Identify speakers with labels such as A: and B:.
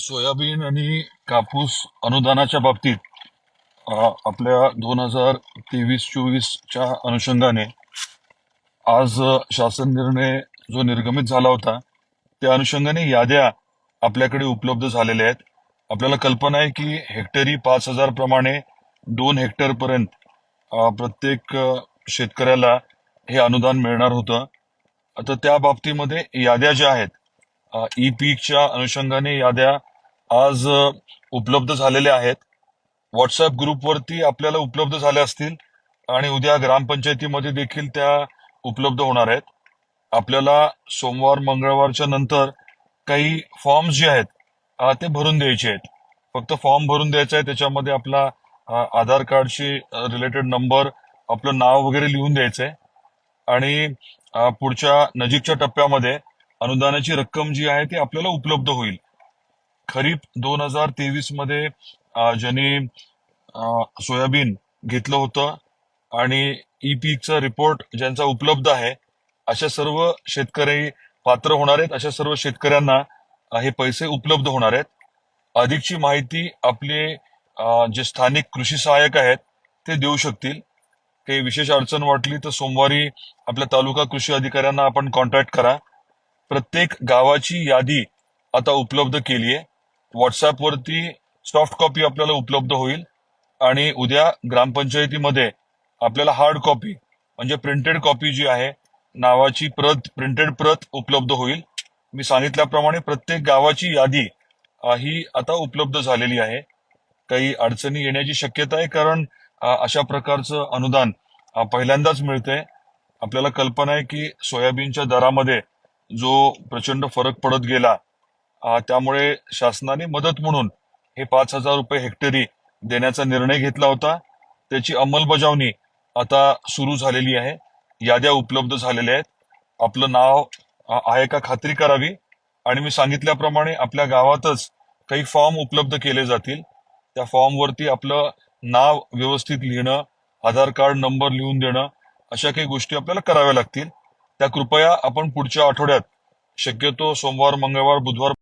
A: Soybean आणि कापूस अनुदानाच्या बाबतीत आपल्या दोन हजार तेवीस चोवीसच्या अनुषंगाने आज शासन निर्णय जो निर्गमित झाला होता त्या अनुषंगाने याद्या आपल्याकडे उपलब्ध झालेल्या आहेत. आपल्याला कल्पना आहे की हेक्टरी पाच हजार प्रमाणे दोन हेक्टर पर्यंत प्रत्येक शेतकऱ्याला हे अनुदान मिळणार होतं. आता त्या बाबतीमध्ये याद्या ज्या आहेत ई पीकच्या अनुषंगाने याद्या आज उपलब्ध झालेले आहेत. व्हॉट्सअप ग्रुपवरती आपल्याला उपलब्ध झाल्या असतील आणि उद्या ग्रामपंचायतीमध्ये देखील त्या उपलब्ध होणार आहेत. आपल्याला सोमवार मंगळवारच्या नंतर काही फॉर्म्स जे आहेत ते भरून द्यायचे आहेत. फक्त फॉर्म भरून द्यायचा आहे त्याच्यामध्ये आपला आधार कार्डशी रिलेटेड नंबर आपलं नाव वगैरे लिहून द्यायचं आहे. आणि पुढच्या नजीकच्या टप्प्यामध्ये अनुदानाची रक्कम जी आहे ती आपल्याला उपलब्ध होईल. खरीप दोन हजार तेवीसमध्ये ज्यांनी सोयाबीन घेतलं होतं आणि ई पीकचा रिपोर्ट ज्यांचा उपलब्ध आहे अशा सर्व शेतकरी पात्र होणार आहेत. अशा सर्व शेतकऱ्यांना हे पैसे उपलब्ध होणार आहेत. अधिकची माहिती आपले जे स्थानिक कृषी सहाय्यक आहेत ते देऊ शकतील. काही विशेष अडचण वाटली तर सोमवारी आपल्या तालुका कृषी अधिकाऱ्यांना आपण कॉन्टॅक्ट करा. प्रत्येक गावाची यादी आता उपलब्ध केली आहे व्हॉट्सअपवरती सॉफ्ट कॉपी आपल्याला उपलब्ध होईल आणि उद्या ग्रामपंचायतीमध्ये आपल्याला हार्ड कॉपी म्हणजे प्रिंटेड कॉपी जी आहे नावाची प्रत प्रिंटेड प्रत उपलब्ध होईल. मी सांगितल्याप्रमाणे प्रत्येक गावाची यादी ही आता उपलब्ध झालेली आहे. काही अडचणी येण्याची शक्यता आहे कारण अशा प्रकारचं अनुदान पहिल्यांदाच मिळतंय. आपल्याला कल्पना आहे की सोयाबीनच्या दरामध्ये जो प्रचंड फरक पडत गेला त्यामुळे शासनाने मदत म्हणून हे पाच हजार रुपये हेक्टरी देण्याचा निर्णय घेतला होता. त्याची अंमलबजावणी आता सुरू झालेली आहे. याद्या उपलब्ध झालेल्या आहेत. आपलं नाव आहे का खात्री करावी? आणि मी सांगितल्याप्रमाणे आपल्या गावातच काही फॉर्म उपलब्ध केले जातील. त्या फॉर्मवरती आपलं नाव व्यवस्थित लिहिणं आधार कार्ड नंबर लिहून देणं अशा काही गोष्टी आपल्याला कराव्या लागतील. त्या कृपया आपण पुढच्या आठवड्यात शक्यतो सोमवार मंगळवार बुधवार